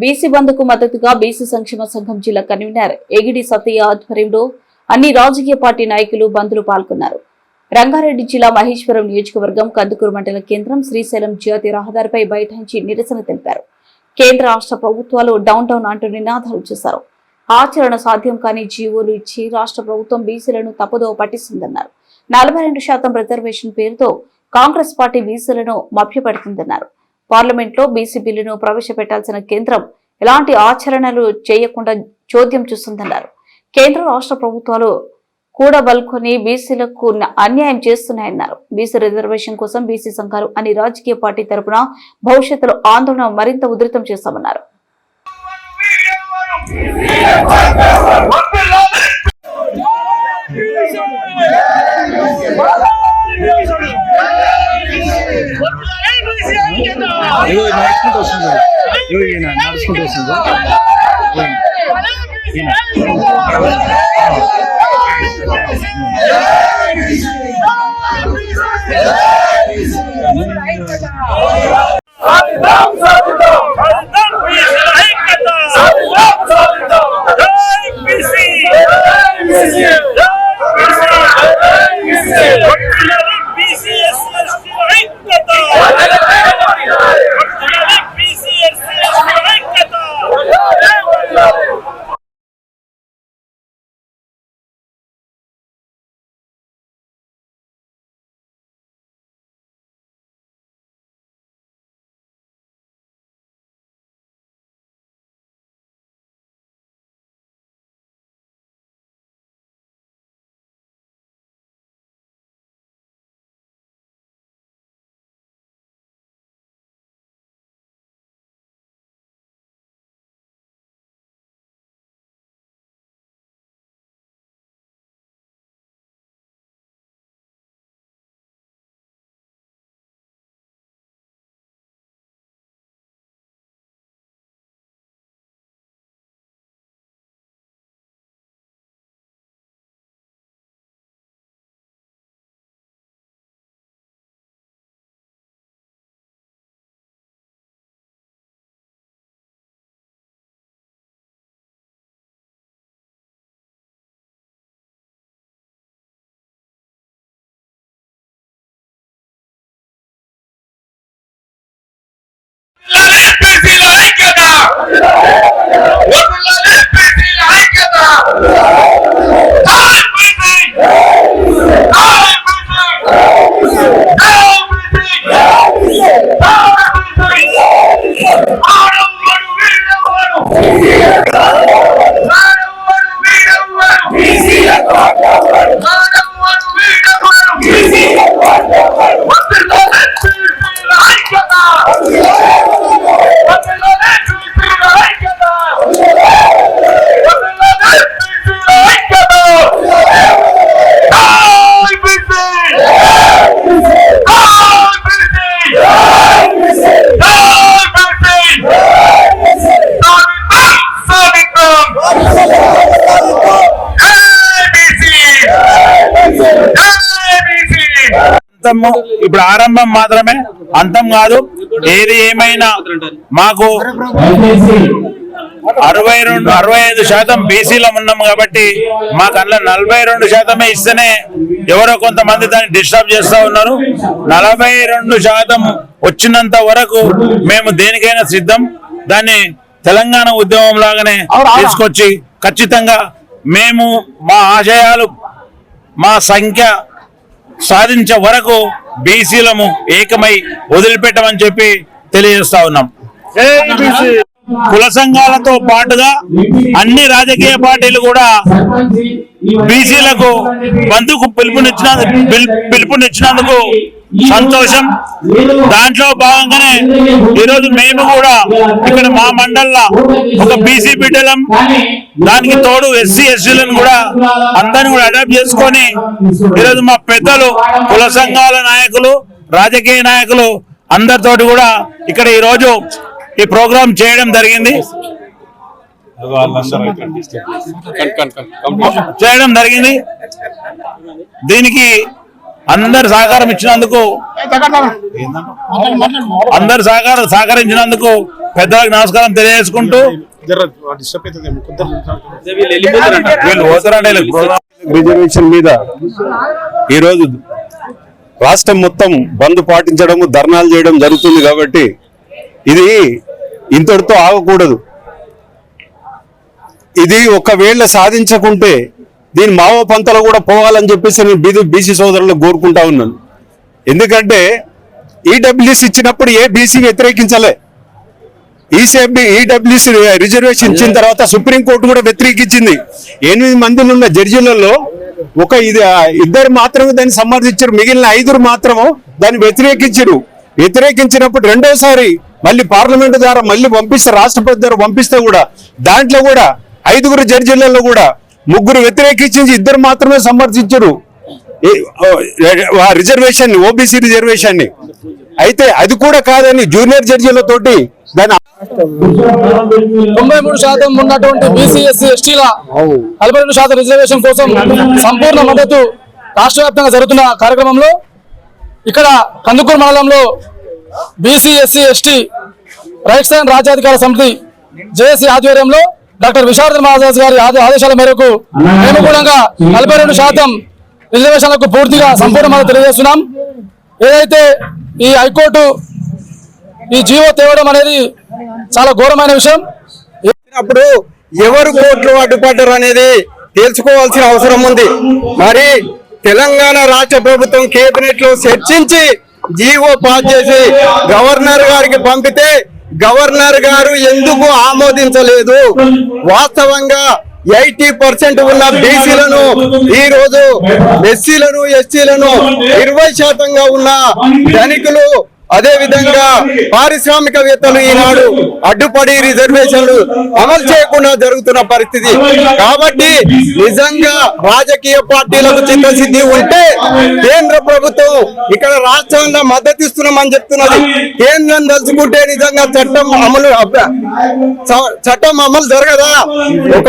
BC బంద్కు మద్దతుగా BC సంక్షేమ సంఘం జిల్లా కన్వీనర్ ఎగిడి సతయ్య ఆధ్వర్యంలో అన్ని రాజకీయ పార్టీ నాయకులు బంద్లు పాల్గొన్నారు. రంగారెడ్డి జిల్లా మహేశ్వరం నియోజకవర్గం కందుకూరు మండల కేంద్రం శ్రీశైలం జాతీయ రహదారిపై బైఠాయించి నిరసన తెలిపారు. కేంద్ర రాష్ట్ర ప్రభుత్వాలు డౌన్ టౌన్ అంటూ నినాదాలు చేశారు. ఆచరణ సాధ్యం కాని జీవోలు ఇచ్చి రాష్ట్ర ప్రభుత్వం బీసీలను తప్పుదో పట్టిస్తుందన్నారు. నలభై రెండు శాతం రిజర్వేషన్ పేరుతో కాంగ్రెస్ పార్టీ బీసీలను మభ్యపెడుతుందన్నారు. పార్లమెంట్లో బీసీ బిల్లును ప్రవేశపెట్టాల్సిన కేంద్రం ఎలాంటి ఆచరణలు చేయకుండా చోద్యం చూస్తుందన్నారు. కేంద్ర రాష్ట్ర ప్రభుత్వాలు కూడబల్కొని బీసీలకు అన్యాయం చేస్తున్నాయన్నారు. బీసీ రిజర్వేషన్ కోసం బీసీ సంఘాలు అన్ని రాజకీయ పార్టీ తరపున భవిష్యత్తులో ఆందోళన మరింత ఉధృతం చేస్తామన్నారు. ఇగో నడుచుకుంటూ వస్తుంది ఇగో ఈయన నడుచుకుంటూ వస్తుంది ఈయన. అంతము ఇప్పుడు ఆరంభం మాత్రమే అంతం కాదు. ఏది ఏమైనా మాకు అరవై రెండు అరవై ఐదు శాతం బీసీలో ఉన్నాం కాబట్టి మాకు అందులో నలభై రెండు శాతమే ఇస్తేనే ఎవరో కొంతమంది దాన్ని డిస్టర్బ్ చేస్తా ఉన్నారు. నలభై రెండు శాతం వచ్చినంత వరకు మేము దేనికైనా సిద్ధం. దాన్ని తెలంగాణ ఉద్యమం లాగానే తీసుకొచ్చి ఖచ్చితంగా మేము మా ఆశయాలు మా సంఖ్య సాధించే వరకు బీసీలము ఏకమై వదిలిపెట్టమని చెప్పి తెలియజేస్తా ఉన్నాం. కుల సంఘాలతో పాటుగా అన్ని రాజకీయ పార్టీలు కూడా బీసీలకు బంధుకు పిలుపునిచ్చిన పిలుపునిచ్చినందుకు సంతోషం. దాంట్లో భాగంగానే ఈరోజు మేము కూడా ఇక్కడ మా మండల్లో ఒక బీసీ బిడ్డలం. దానికి తోడు ఎస్సీ ఎస్సీలను కూడా అందరిని కూడా అడాప్ట్ చేసుకొని ఈరోజు మా పెద్దలు కుల సంఘాల నాయకులు రాజకీయ నాయకులు అందరితోటి కూడా ఇక్కడ ఈరోజు ఈ ప్రోగ్రాం చేయడం జరిగింది. చేయడం జరిగింది. దీనికి అందరు సహకారం ఇచ్చినందుకు అందరు సహకారం సహకరించినందుకు పెద్దలకు నమస్కారం తెలియజేసుకుంటూ వీళ్ళు పోతారంటే రిజర్వేషన్ మీద ఈరోజు రాష్ట్రం మొత్తం బంద్ పాటించడం ధర్నాలు చేయడం జరుగుతుంది కాబట్టి ఇది ఇంతటితో ఆగకూడదు. ఇది ఒకవేళ సాధించకుంటే దీని మావో పంతలో కూడా పోవాలని చెప్పేసి నేను బీదు బీసీ సోదరులకు కోరుకుంటా ఉన్నాను. ఎందుకంటే ఈడబ్ల్యూఎస్ ఇచ్చినప్పుడు ఏ బీసీ వ్యతిరేకించలే. ఈసీఎంబి ఈడబ్ల్యూసీ రిజర్వేషన్ ఇచ్చిన తర్వాత సుప్రీంకోర్టు కూడా వ్యతిరేకించింది ఎనిమిది మందిలు ఉన్న జడ్జిలలో ఒక ఇది ఇద్దరు మాత్రమే దాన్ని సమర్థించారు మిగిలిన ఐదుగురు మాత్రము దాన్ని వ్యతిరేకించారు వ్యతిరేకించినప్పుడు రెండోసారి మళ్ళీ పార్లమెంట్ ద్వారా మళ్ళీ పంపిస్తే రాష్ట్రపతి ద్వారా పంపిస్తే కూడా దాంట్లో కూడా ఐదుగురు జడ్జిలలో కూడా ముగ్గురు వ్యతిరేకించి ఇద్దరు మాత్రమే సమర్థించారు రిజర్వేషన్ ఓబీసీ రిజర్వేషన్ని అయితే అది కూడా కాదని జూనియర్ జడ్జీలతోటి తొంభై మూడు శాతం ఉన్నటువంటి బీసీ ఎస్సీ ఎస్టీల నలభై రెండు శాతం రిజర్వేషన్ కోసం సంపూర్ణ మద్దతు రాష్ట్ర వ్యాప్తంగా జరుగుతున్న కార్యక్రమంలో ఇక్కడ కందుకూరు మండలంలో BC SC ST rights and రాజ్యాధికార సమితి జేఏసీ ఆధ్వర్యంలో డాక్టర్ విశారద మహారాజ్ గారి ఆదే- ఆదేశాల మేరకు మేము కూడా నలభై రెండు శాతం రిజర్వేషన్లకు పూర్తిగా సంపూర్ణ మద్దతు తెలియజేస్తున్నాం. ఏదైతే ఈ హైకోర్టు ఈ జీవో తేవడం అనేది చాలా ఘోరమైన విషయం. అప్పుడు ఎవరు కోర్టులో అడ్డుపడ్డారు అనేది తెలుసుకోవాల్సిన అవసరం ఉంది. మరి తెలంగాణ రాష్ట్ర ప్రభుత్వం కేబినెట్లో చర్చించి జీవో పాస్ చేసి గవర్నర్ గారికి పంపితే గవర్నర్ గారు ఎందుకు ఆమోదించలేదు? వాస్తవంగా ఎయిటీ పర్సెంట్ ఉన్న బీసీలను ఈ రోజు ఎస్సీలను ఎస్టీలను ఇరవై శాతంగా ఉన్న ధనికులు అదే విధంగా పారిశ్రామికవేత్తలు ఈనాడు అడ్డుపడి రిజర్వేషన్లు అమలు చేయకుండా జరుగుతున్న పరిస్థితి. కాబట్టి నిజంగా రాజకీయ పార్టీలకు చిత్తశుద్ధి ఉంటే కేంద్ర ప్రభుత్వం ఇక్కడ రాష్ట్రంలో మద్దతు ఇస్తున్నామని చెప్తున్నది. కేంద్రం తలుచుకుంటే నిజంగా చట్టం అమలు చట్టం అమలు జరగదా? ఒక